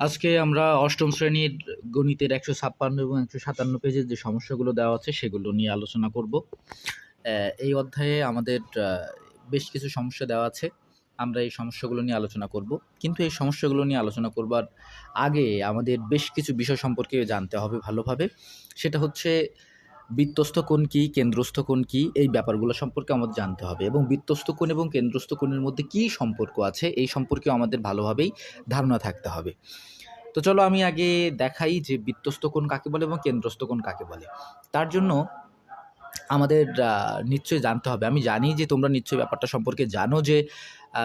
আজকে আমরা অষ্টম শ্রেণির গণিতের একশো ছাপ্পান্ন এবং একশো সাতান্ন পেজের যে সমস্যাগুলো দেওয়া আছে সেগুলো নিয়ে আলোচনা করব। এই অধ্যায়ে আমাদের বেশ কিছু সমস্যা দেওয়া আছে। আমরা এই সমস্যাগুলো নিয়ে আলোচনা করব। কিন্তু এই সমস্যাগুলো নিয়ে আলোচনা করবার আগে আমাদের বেশ কিছু বিষয় সম্পর্কে জানতে হবে ভালোভাবে। সেটা হচ্ছে বৃত্তস্থ কোণ কী, কেন্দ্রস্থ কোণ কী, এই ব্যাপারগুলো সম্পর্কে আমাদের জানতে হবে এবং বৃত্তস্থ কোণ এবং কেন্দ্রস্থ কোণের মধ্যে কী সম্পর্ক আছে, এই সম্পর্কেও আমাদের ভালোভাবেই ধারণা থাকতে হবে। তো চলো আমি আগে দেখাই যে বৃত্তস্থ কোণ কাকে বলে এবং কেন্দ্রস্থ কোণ কাকে বলে। তার জন্য আমাদের নিশ্চয়ই জানতে হবে। আমি জানি যে তোমরা নিশ্চয়ই ব্যাপারটা সম্পর্কে জানো যে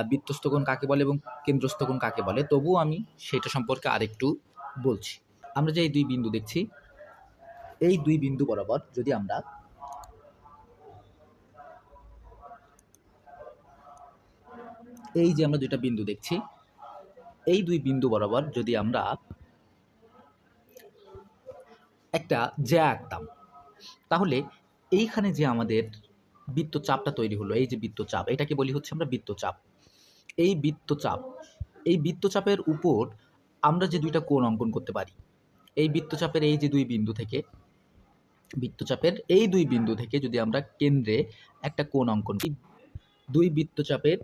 বৃত্তস্থ কোণ কাকে বলে এবং কেন্দ্রস্থ কোণ কাকে বলে। তবুও আমি সেটা সম্পর্কে আরেকটু বলছি। আমরা যে এই দুই বিন্দু দেখছি এই দুই বিন্দু বরাবর যদি আমরা এই যে আমরা দুইটা বিন্দু দেখছি, এই দুই বিন্দু বরাবর যদি আমরা একটা জ্যা আঁকতাম, তাহলে এইখানে যে আমাদের বৃত্তচাপটা তৈরি হলো, এই যে বৃত্তচাপ, এটাকে বলি হচ্ছে আমরা বৃত্তচাপ। এই বৃত্তচাপ, এই বৃত্তচাপের উপর আমরা যে দুইটা কোণ অঙ্কন করতে পারি, এই বৃত্তচাপের এই যে দুই বিন্দু থেকে বৃত্তচাপের এই দুই বিন্দু থেকে যদি আমরা কেন্দ্রে একটা কোণ অঙ্কন করি, দুই বৃত্তচাপের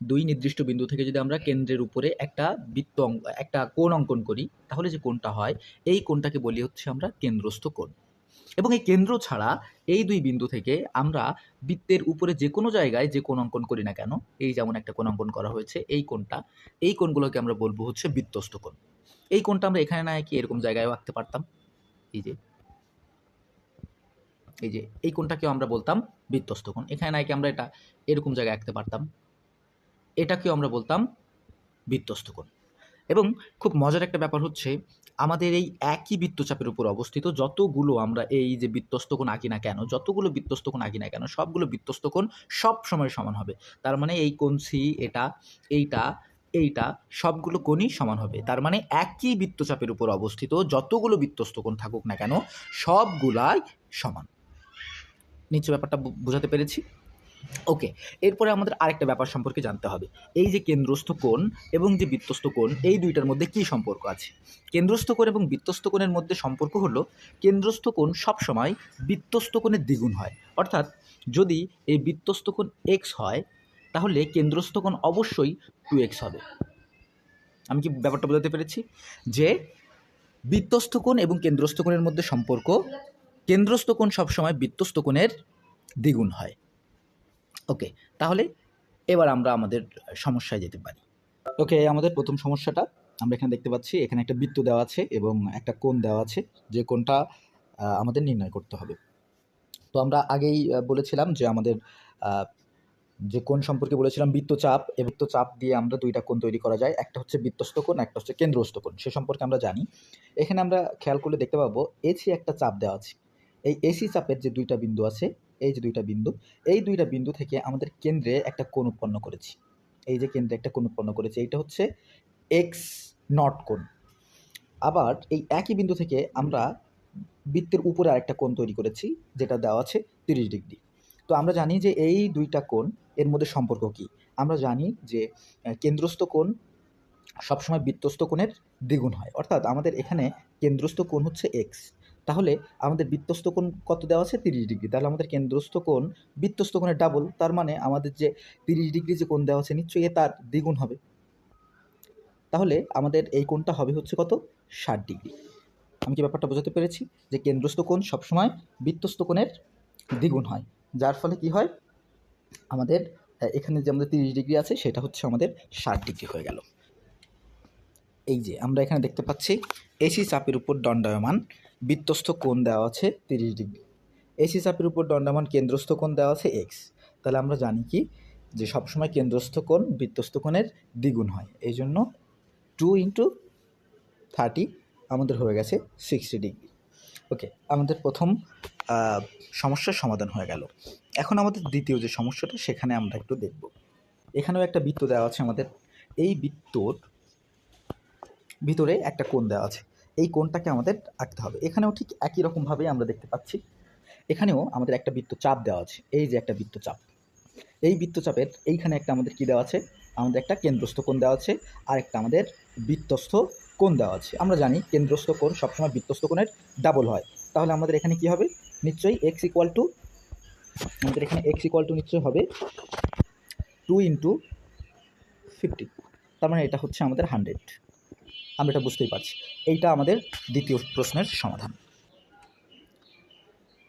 দুই নির্দিষ্ট বিন্দু থেকে যদি আমরা কেন্দ্রের উপরে একটা বৃত্ত একটা কোণ অঙ্কন করি, তাহলে যে কোণটা হয়, এই কোণটাকে বলি হচ্ছে আমরা কেন্দ্রস্থ কোণ। এবং এই কেন্দ্র ছাড়া এই দুই বিন্দু থেকে আমরা বৃত্তের উপরে যে কোনো জায়গায় যে কোণ অঙ্কন করি না কেন, এই যেমন একটা কোণ অঙ্কন করা হয়েছে, এই কোণটা, এই কোণগুলোকে আমরা বলব হচ্ছে বৃত্তস্থ কোণ। এই কোণটা আমরা এখানে না কি এরকম জায়গায়ও আঁকতে পারতাম। এই যে এই যে, এই কোণটাকেও আমরা বলতাম বৃত্তস্থ কোণ। এখানে নাই কি আমরা এটা এরকম জায়গায় আঁকতে পারতাম। এটাকেও আমরা বলতাম বৃত্তস্থ কোণ। এবং খুব মজার একটা ব্যাপার হচ্ছে, আমাদের এই একই বৃত্তচাপের উপর অবস্থিত যতগুলো আমরা এই যে বৃত্তস্থ কোণ আঁকি না কেন, যতগুলো বৃত্তস্থ কোণ আঁকি না কেন, সবগুলো বৃত্তস্থ কোণ সব সময় সমান হবে। তার মানে এই কোণ সি এটা, এইটা এইটা, সবগুলো কোণই সমান হবে। তার মানে একই বৃত্তচাপের উপর অবস্থিত যতগুলো বৃত্তস্থ কোণ থাকুক না কেন, সবগুলাই সমান। নিশ্চয় ব্যাপারটা বোঝাতে পেরেছি। ওকে, এরপরে আমাদের আরেকটা ব্যাপার সম্পর্কে জানতে হবে। এই যে কেন্দ্রস্থ কোণ এবং যে বৃত্তস্থ কোণ, এই দুইটার মধ্যে কি সম্পর্ক আছে? কেন্দ্রস্থ কোণ এবং বৃত্তস্থ কোণের মধ্যে সম্পর্ক হলো, কেন্দ্রস্থ কোণ সবসময় বৃত্তস্থ কোণের দ্বিগুণ হয়। অর্থাৎ যদি এই বৃত্তস্থ কোণ এক্স হয়, তাহলে কেন্দ্রস্থ কোণ অবশ্যই টু এক্স হবে। আমি কি ব্যাপারটা বোঝাতে পেরেছি? যে বৃত্তস্থ কোণ এবং কেন্দ্রস্থ কোণের মধ্যে সম্পর্ক কেন্দ্রস্থ কোণ সবসময় বৃত্তস্থ কোণের দ্বিগুণ হয়। ওকে তাহলে এবার আমরা আমাদের সমস্যায় যেতে পারি। ওকে আমাদের প্রথম সমস্যাটা, আমরা এখানে দেখতে পাচ্ছি, এখানে একটা বৃত্ত দেওয়া আছে এবং একটা কোণ দেওয়া আছে, যে কোণটা আমাদের নির্ণয় করতে হবে। তো আমরা আগেই বলেছিলাম যে আমাদের যে কোণ সম্পর্কে বলেছিলাম, বৃত্তচাপ এই বৃত্তচাপ দিয়ে আমরা দুইটা কোণ তৈরি করা যায়। একটা হচ্ছে বৃত্তস্থ কোণ, একটা হচ্ছে কেন্দ্রস্থ কোণ। সে সম্পর্কে আমরা জানি। এখানে আমরা খেয়াল করলে দেখতে পাবো এছি একটা চাপ দেওয়া আছে এই এসি চাপের যে দুইটা বিন্দু আছে, এই যে দুইটা বিন্দু, এই দুইটা বিন্দু থেকে আমাদের কেন্দ্রে একটা কোণ উৎপন্ন করেছি। এই যে কেন্দ্রে একটা কোণ উৎপন্ন করেছি, এইটা হচ্ছে এক্স নট কোণ। আবার এই একই বিন্দু থেকে আমরা বৃত্তের উপরে আরেকটা কোণ তৈরি করেছি, যেটা দেওয়া আছে তিরিশ ডিগ্রি। তো আমরা জানি যে এই দুইটা কোণ, এর মধ্যে সম্পর্ক কি? আমরা জানি যে কেন্দ্রস্থ কোণ সবসময় বৃত্তস্থ কোণের দ্বিগুণ হয়। অর্থাৎ আমাদের এখানে কেন্দ্রস্থ কোণ হচ্ছে এক্স তাহলে আমাদের বৃত্তস্থ কোণ কত দেওয়া আছে? তিরিশ ডিগ্রি। তাহলে আমাদের কেন্দ্রস্থ কোণ বৃত্তস্থ কোণের ডাবল তার মানে আমাদের যে তিরিশ ডিগ্রি যে কোণ দেওয়া আছে, নিশ্চয়ই এ তার দ্বিগুণ হবে। তাহলে আমাদের এই কোণটা হবে হচ্ছে কত? ষাট ডিগ্রি। আমি কি ব্যাপারটা বোঝাতে পেরেছি? যে কেন্দ্রস্থ কোণ সবসময় বৃত্তস্থ কোণের দ্বিগুণ হয়। যার ফলে কি হয়? আমাদের, এখানে যে আমাদের তিরিশ ডিগ্রি আছে, সেটা হচ্ছে আমাদের ষাট ডিগ্রি হয়ে গেল। এই যে, আমরা এখানে দেখতে পাচ্ছি এসি চাপের উপর দণ্ডায়মান বৃত্তস্থ কোণ দেওয়া আছে তিরিশ ডিগ্রি। এসি চাপের উপর দণ্ডায়মান কেন্দ্রস্থ কোণ দেওয়া আছে এক্স তাহলে আমরা জানি কি? যে সবসময় কেন্দ্রস্থ কোণ বৃত্তস্থ কোণের দ্বিগুণ হয়। এই জন্য টু ইন্টু থার্টি আমাদের হয়ে গেছে সিক্সটি ডিগ্রি। ওকে আমাদের প্রথম সমস্যার সমাধান হয়ে গেল। এখন আমাদের দ্বিতীয় যে সমস্যাটা, সেখানে আমরা একটু দেখব। এখানেও একটা বৃত্ত দেওয়া আছে আমাদের। এই বৃত্তর ভিতরে একটা কোণ দেওয়া আছে। এই কোণটাকে আমাদের আঁকতে হবে। এখানেও ঠিক একই রকমভাবেই আমরা দেখতে পাচ্ছি। এখানেও আমাদের একটা বৃত্ত চাপ দেওয়া আছে। এই যে একটা বৃত্ত চাপ এই বৃত্তচাপের এইখানে একটা আমাদের কী দেওয়া আছে? আমাদের একটা কেন্দ্রস্থ কোণ দেওয়া আছে আর একটা আমাদের বৃত্তস্থ কোণ দেওয়া আছে। আমরা জানি কেন্দ্রস্থ কোণ সবসময় বৃত্তস্থ কোণের ডাবল হয়। তাহলে আমাদের এখানে কি হবে? নিশ্চয়ই এক্স ইকুয়াল টু আমাদের এখানে এক্স ইকুয়াল টু নিশ্চয়ই হবে টু ইন্টু ফিফটি তার মানে এটা হচ্ছে আমাদের হান্ড্রেড আমরা এটা বুঝতেই পারছি। এইটা আমাদের দ্বিতীয় প্রশ্নের সমাধান।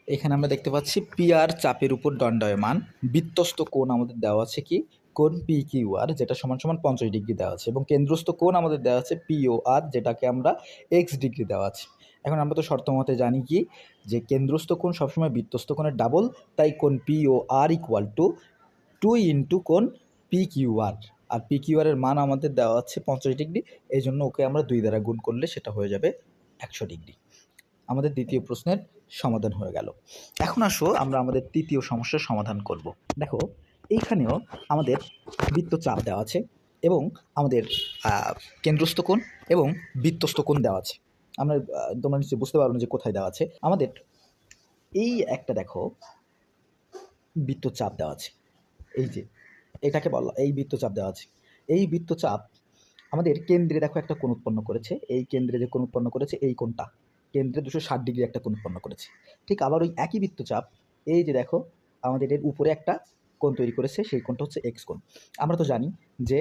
এখানে আমরা দেখতে পাচ্ছি পিআর চাপের উপর দণ্ডায়মান। বৃত্তস্থ কোণ আমাদের দেওয়া আছে কি? কোণ পি কিউ আর যেটা সমান সমান পঞ্চাশ ডিগ্রি দেওয়া আছে। এবং কেন্দ্রস্থ কোণ আমাদের দেওয়া আছে পিও আর যেটাকে আমরা এক্স ডিগ্রি দেওয়া আছে। এখন আমরা তো শর্ত মতে জানি কি? যে কেন্দ্রস্থ কোণ সবসময় বৃত্তস্থ কোণের ডাবল তাই কোণ P O R equal to two into কোণ পি কিউ আর আর পি কিউ আরের মান আমাদের দেওয়া আছে পঞ্চাশ ডিগ্রি এই জন্য ওকে আমরা দুই দ্বারা গুণ করলে সেটা হয়ে যাবে একশো ডিগ্রি। আমাদের দ্বিতীয় প্রশ্নের সমাধান হয়ে গেল। এখন আসো, আমরা আমাদের তৃতীয় সমস্যার সমাধান করব। দেখো, এইখানেও আমাদের বৃত্তচাপ দেওয়া আছে এবং আমাদের কেন্দ্রস্থ কোণ এবং বৃত্তস্থ কোণ দেওয়া আছে। আমরা তোমরা নিশ্চয়ই বুঝতে পারো না যে কোথায় দেওয়া আছে। আমাদের এই একটা দেখো, বৃত্তচাপ দেওয়া আছে। এই যে এটাকে বলা এই বৃত্তচাপ দেওয়া আছে। এই বৃত্তচাপ আমাদের কেন্দ্রে দেখো একটা কোণ উৎপন্ন করেছে এই কেন্দ্রে যে কোণ উৎপন্ন করেছে এই কোণটা। কেন্দ্রে দুশো ষাট ডিগ্রি একটা কোণ উৎপন্ন করেছে। ঠিক আবার ওই একই বৃত্তচাপ এই যে দেখো আমাদের এর উপরে একটা কোণ তৈরি করেছে সেই কোণটা হচ্ছে এক্স কোণ। আমরা তো জানি যে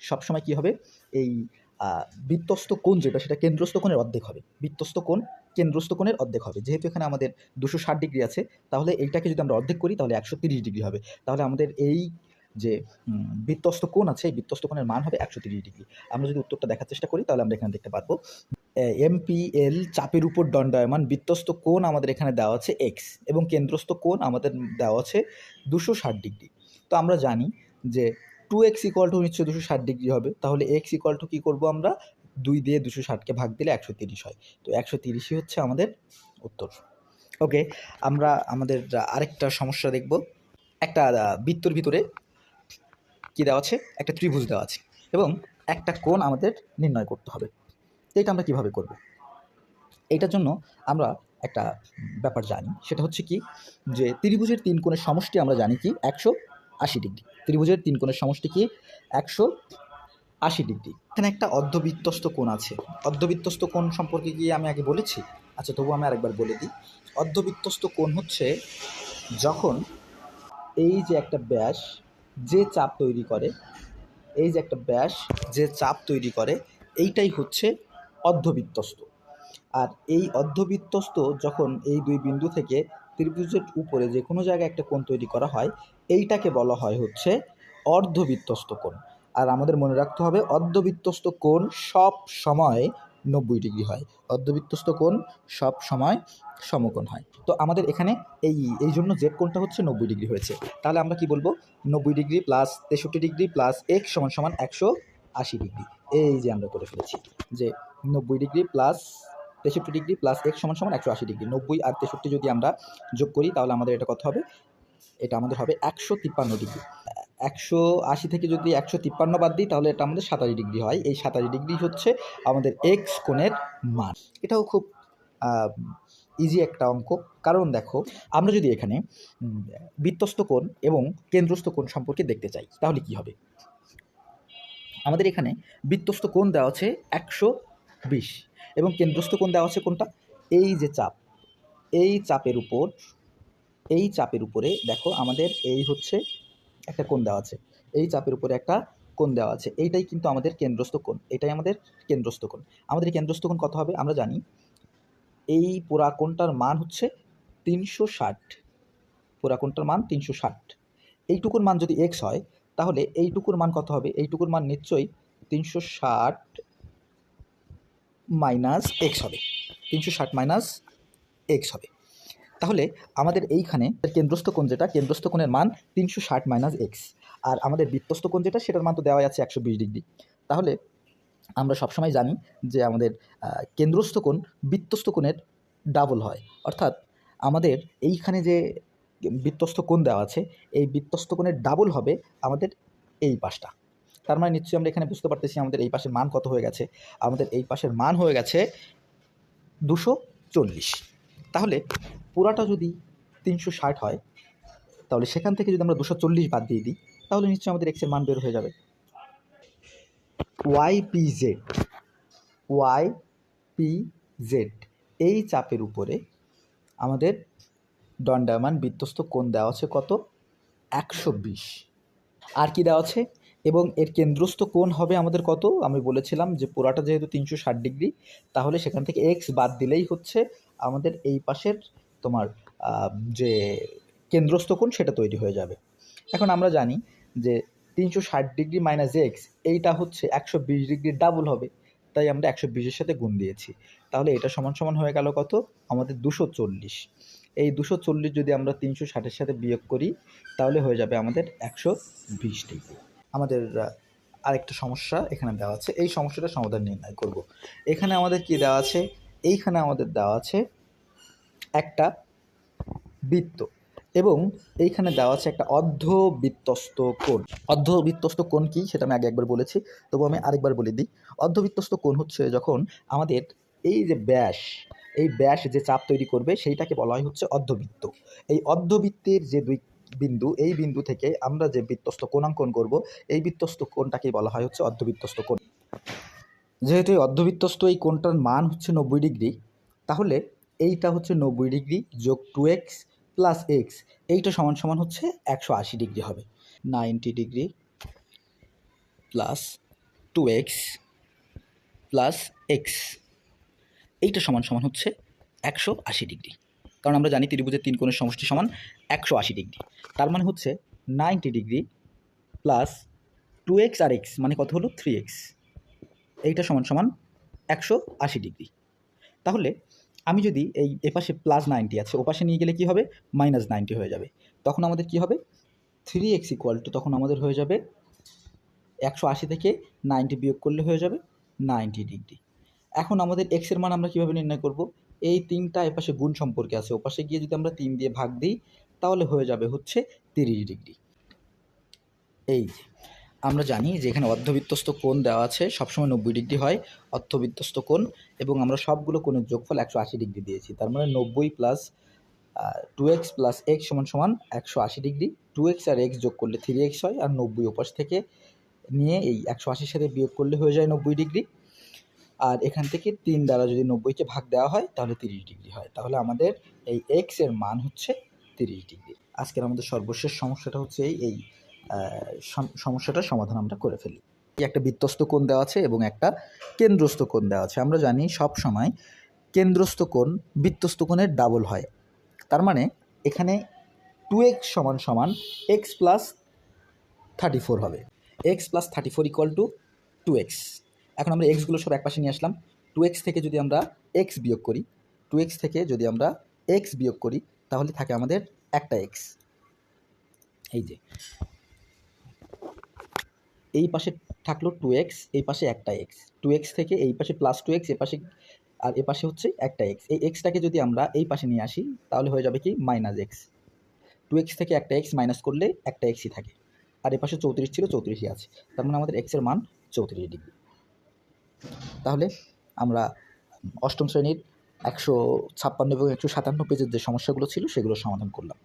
সবসময় কী হবে? এই আহ, বৃত্তস্থ কোণ যেটা সেটা কেন্দ্রস্থ কোণের অর্ধেক হবে। বৃত্তস্থ কোণ কেন্দ্রস্থ কোণের অর্ধেক হবে। যেহেতু এখানে আমাদের দুশো ষাট ডিগ্রি আছে তাহলে এইটাকে যদি আমরা অর্ধেক করি তাহলে একশো তিরিশ ডিগ্রি হবে। তাহলে আমাদের এই যে উম, বৃত্তস্থ কোণ আছে এই বৃত্তস্থ কোণের মান হবে একশো তিরিশ ডিগ্রি। আমরা যদি উত্তরটা দেখার চেষ্টা করি তাহলে আমরা এখানে দেখতে পারব। এমপিএল চাপের উপর দণ্ডায়মান বৃত্তস্থ কোণ আমাদের এখানে দেওয়া আছে এক্স এবং কেন্দ্রস্থ কোণ আমাদের দেওয়া আছে দুশো ষাট ডিগ্রি। তো আমরা জানি যে টু এক্স ইকুয়াল টু নিশ্চয়ই দুশো ষাট ডিগ্রি হবে। তাহলে এক্স ইকুয়াল টু কী করব আমরা? দুই দিয়ে দুশো ষাটকে ভাগ দিলে একশো তিরিশ হয়। তো একশো তিরিশই হচ্ছে আমাদের উত্তর। ওকে আমরা আমাদের আরেকটা সমস্যা দেখব। একটা বৃত্তর ভিতরে কী দেওয়া আছে? একটা ত্রিভুজ দেওয়া আছে। এবং একটা কোণ আমাদের নির্ণয় করতে হবে। তো এটা আমরা কীভাবে করব? এইটার জন্য আমরা একটা ব্যাপার জানি। সেটা হচ্ছে কি? যে ত্রিভুজের তিন কোণের সমষ্টি আমরা জানি কি? একশো আশি ডিগ্রি। ত্রিভুজের তিন কোণের সমষ্টি কি? একশো আশি ডিগ্রি। এখানে একটা অর্ধবৃত্তস্ত কোণ আছে। অর্ধবৃত্তস্ত কোণ সম্পর্কে গিয়ে আমি আগে বলেছি? আচ্ছা তবু আমি আরেকবার বলে দিই। অর্ধবৃত্তস্ত কোণ হচ্ছে যখন এই যে একটা ব্যাস যে চাপ তৈরি করে, এই যে একটা ব্যাস যে চাপ তৈরি করে, এইটাই হচ্ছে অর্ধবৃত্তস্ত আর এই অর্ধবৃত্তস্ত যখন এই দুই বিন্দু থেকে ত্রিভুজের উপরে যে কোনো জায়গায় একটা কোণ তৈরি করা হয়, এইটাকে বলা হয় হচ্ছে অর্ধবৃত্তস্ত কোণ। আর আমাদের মনে রাখতে হবে অর্ধবৃত্তস্ত কোণ সব সময় নব্বই ডিগ্রি হয়। অর্ধবৃত্তস্ত কোণ সব সময় সমকোণ হয়। তো আমাদের এখানে এই এই জন্য জেড কোণটা হচ্ছে নব্বই ডিগ্রি হয়েছে। তাহলে আমরা কি বলব? নব্বই ডিগ্রি প্লাস তেষট্টি ডিগ্রি প্লাস এক সমান সমান একশো আশি ডিগ্রি। এই যে আমরা করে ফেলেছি যে নব্বই ডিগ্রি প্লাস তেষট্টি ডিগ্রি প্লাস এক সমান সমান একশো আশি ডিগ্রি। নব্বই আর তেষট্টি যদি আমরা যোগ করি তাহলে আমাদের এটা কত হবে? এটা আমাদের হবে একশো তিপ্পান্ন ডিগ্রি। একশো আশি থেকে যদি একশো তিপ্পান্ন বাদ দিই, তাহলে এটা আমাদের সাতাশ ডিগ্রি হয়। এই সাতাশ ডিগ্রি হচ্ছে আমাদের এক্স কোণের মান। এটাও খুব ইজি একটা অঙ্ক। কারণ দেখো, আমরা যদি এখানে বৃত্তস্থ কোণ এবং কেন্দ্রস্থ কোণ সম্পর্কে দেখতে চাই, তাহলে কি হবে? আমাদের এখানে বৃত্তস্থ কোণ দেওয়া আছে একশো বিশ এবং কেন্দ্রস্থ কোণ দেওয়া আছে কোনটা? এই যে চাপ, এই চাপের উপর, এই চাপের উপরে দেখো আমাদের এই হচ্ছে একটা কোণ দেওয়া আছে। এই চাপের উপরে একটা কোণ দেওয়া আছে। এইটাই কিন্তু আমাদের কেন্দ্রস্থ কোণ। এটাই আমাদের কেন্দ্রস্থ কোণ। আমাদের কেন্দ্রস্থ কোণ কত হবে আমরা জানি। এই পুরা কোণটার মান হচ্ছে তিনশো ষাট। পুরা কোণটার মান তিনশো ষাট। এইটুকুর মান যদি এক্স হয়, তাহলে এইটুকুর মান কত হবে? এইটুকুর মান নিশ্চয়ই তিনশো ষাট মাইনাস এক্স হবে। তিনশো ষাট মাইনাস এক্স হবে। তাহলে আমাদের এইখানে কেন্দ্রস্থ কোণ যেটা, কেন্দ্রস্থ কোণের মান তিনশো ষাট মাইনাস এক্স আর আমাদের বৃত্তস্থ কোণ যেটা, সেটার মান তো দেওয়া আছে একশো বিশ ডিগ্রি তাহলে আমরা সবসময় জানি যে আমাদের কেন্দ্রস্থ কোণ বৃত্তস্থ কোণের ডাবল হয়। অর্থাৎ আমাদের এইখানে যে বৃত্তস্থ কোণ দেওয়া আছে, এই বৃত্তস্থ কোণের ডাবল হবে আমাদের এই পাশটা। তার মানে নিশ্চয়ই আমরা এখানে বুঝতে পারতেছি আমাদের এই পাশের মান কত হয়ে গেছে। আমাদের এই পাশের মান হয়ে গেছে দুশো চল্লিশ। তাহলে পুরাটা যদি তিনশো ষাট হয়, তাহলে সেখান থেকে যদি আমরা দুশো চল্লিশ বাদ দিয়ে দিই, তাহলে নিশ্চয়ই আমাদের এক্সের মান বের হয়ে যাবে। Y P Z Y P Z এই চাপের উপরে আমাদের দণ্ডায়মান বিধ্বস্ত কোণ দেওয়া আছে কত? একশো বিশ। আর কি দেওয়া আছে? এবং এর কেন্দ্রস্থ কোণ হবে আমাদের কত? আমি বলেছিলাম যে পুরাটা যেহেতু তিনশো ষাট ডিগ্রি, তাহলে সেখান থেকে এক্স বাদ দিলেই হচ্ছে আমাদের এই পাশের তোমার যে কেন্দ্রস্থ কোণ সেটা তৈরি হয়ে যাবে। এখন আমরা জানি যে তিনশো ষাট ডিগ্রি মাইনাস এক্স এইটা হচ্ছে একশো বিশ ডিগ্রি ডাবল হবে, তাই আমরা একশো বিশের সাথে গুণ দিয়েছি। তাহলে এটা সমান সমান হয়ে গেল কত? আমাদের দুশো চল্লিশ। এই দুশো চল্লিশ যদি আমরা তিনশো ষাটের সাথে বিয়োগ করি, তাহলে হয়ে যাবে আমাদের একশো বিশ ডিগ্রি। আমাদের আরেকটা সমস্যা এখানে দেওয়া আছে। এই সমস্যাটার সমাধান নির্ণয় করব। এখানে আমাদের কি দেওয়া আছে? এইখানে আমাদের দেওয়া আছে একটা বৃত্ত এবং এইখানে দেওয়া আছে একটা অর্ধবৃত্তস্ত কোণ। অর্ধবৃত্তস্ত কোণ কি? সেটা আমি আগে একবার বলেছি তবু আমি আরেকবার বলে দিই। অর্ধবৃত্তস্ত কোণ হচ্ছে যখন আমাদের এই যে ব্যাস, এই ব্যাস যে চাপ তৈরি করবে, সেইটাকে বলা হয় হচ্ছে অর্ধবৃত্ত। এই অর্ধবৃত্তের যে দুই বিন্দু, এই বিন্দু থেকে আমরা যে বৃত্তস্ত কোণাঙ্কন করব, এই বৃত্তস্ত কোণটাকেই বলা হয় হচ্ছে অর্ধবৃত্তস্ত কোণ। যেহেতু এই অর্ধবৃত্তস্ত এই কোণটার মান হচ্ছে নব্বই ডিগ্রি, তাহলে এইটা হচ্ছে নব্বই ডিগ্রি যোগ টু এক্স প্লাস এক্স এইটা সমান সমান হচ্ছে একশো আশি ডিগ্রি হবে। Ninety degree plus two X plus X এইটা সমান সমান হচ্ছে একশো আশি ডিগ্রি। কারণ আমরা জানি ত্রিভুজের তিন কোণের সমষ্টি সমান একশো আশি ডিগ্রি। তার মানে হচ্ছে ninety degree plus two X আর এক্স মানে কত হলো? থ্রি এক্স এইটা সমান সমান একশো আশি ডিগ্রি। তাহলে আমি যদি এই এপাশে প্লাস নাইনটি আছে, ওপাশে নিয়ে গেলে কি হবে? মাইনাস নাইনটি হয়ে যাবে। তখন আমাদের কি হবে? থ্রি এক্স ইকুয়াল টু তখন আমাদের হয়ে যাবে একশো আশি থেকে নাইনটি বিয়োগ করলে হয়ে যাবে নাইনটি ডিগ্রি এখন আমাদের এক্সের মান আমরা কীভাবে নির্ণয় করব? এই তিনটা এপাশে গুণ সম্পর্কে আছে। ওপাশে গিয়ে যদি আমরা তিন দিয়ে ভাগ দিই, তাহলে হয়ে যাবে হচ্ছে তিরিশ ডিগ্রি এই আমরা জানি যে এখানে অর্ধবৃত্তস্ত কোণ দেওয়া আছে, সবসময় নব্বই ডিগ্রি হয়, অর্ধবৃত্তস্ত কোণ, এবং আমরা সবগুলো কোণের যোগফল একশো আশি ডিগ্রি দিয়েছি। তার মানে নব্বই plus two X plus X সমান সমান একশো আশি ডিগ্রি। টু এক্স আর এক্স যোগ করলে থ্রি এক্স হয়, আর নব্বই ওপাশ থেকে নিয়ে এই একশো আশির সাথে বিয়োগ করলে হয়ে যায় নব্বই ডিগ্রি। আর এখান থেকে তিন দ্বারা যদি নব্বইকে ভাগ দেওয়া হয়, তাহলে তিরিশ ডিগ্রি হয়। তাহলে আমাদের এই এক্সের মান হচ্ছে তিরিশ ডিগ্রি। আজকের আমাদের সর্বশেষ সমস্যাটা হচ্ছে এই এই সমস্যাটার সমাধান আমরা করে ফেলি। একটা বৃত্তস্থ কোণ দেওয়া আছে এবং একটা কেন্দ্রস্থ কোণ দেওয়া আছে। আমরা জানি সব সময় কেন্দ্রস্থ কোণ বৃত্তস্থ কোণের ডাবল হয়। তার মানে এখানে টু এক্স সমান সমান এক্স প্লাস থার্টি ফোর হবে। X plus thirty four equal to two X এখন আমরা এক্সগুলো সব একপাশে নিয়ে আসলাম। টু এক্স থেকে যদি আমরা এক্স বিয়োগ করি টু এক্স থেকে যদি আমরা এক্স বিয়োগ করি, তাহলে থাকে আমাদের একটা এক্স এই যে এই পাশে থাকল টু এক্স এই পাশে একটা এক্স টু এক্স থেকে এই পাশে প্লাস টু এক্স এ পাশে আর এ পাশে হচ্ছে একটা এক্স এই এক্সটাকে যদি আমরা এই পাশে নিয়ে আসি, তাহলে হয়ে যাবে কি? মাইনাস এক্স টু এক্স থেকে একটা এক্স মাইনাস করলে একটা এক্সই থাকে। আর এ পাশে চৌত্রিশ ছিল, চৌত্রিশই আছে। তার মানে আমাদের এক্সের মান চৌত্রিশ ডিগ্রি। তাহলে আমরা অষ্টম শ্রেণির একশো ছাপ্পান্ন এবং একশো সাতান্ন পেজের যে সমস্যাগুলো ছিল সেগুলোর সমাধান করলাম।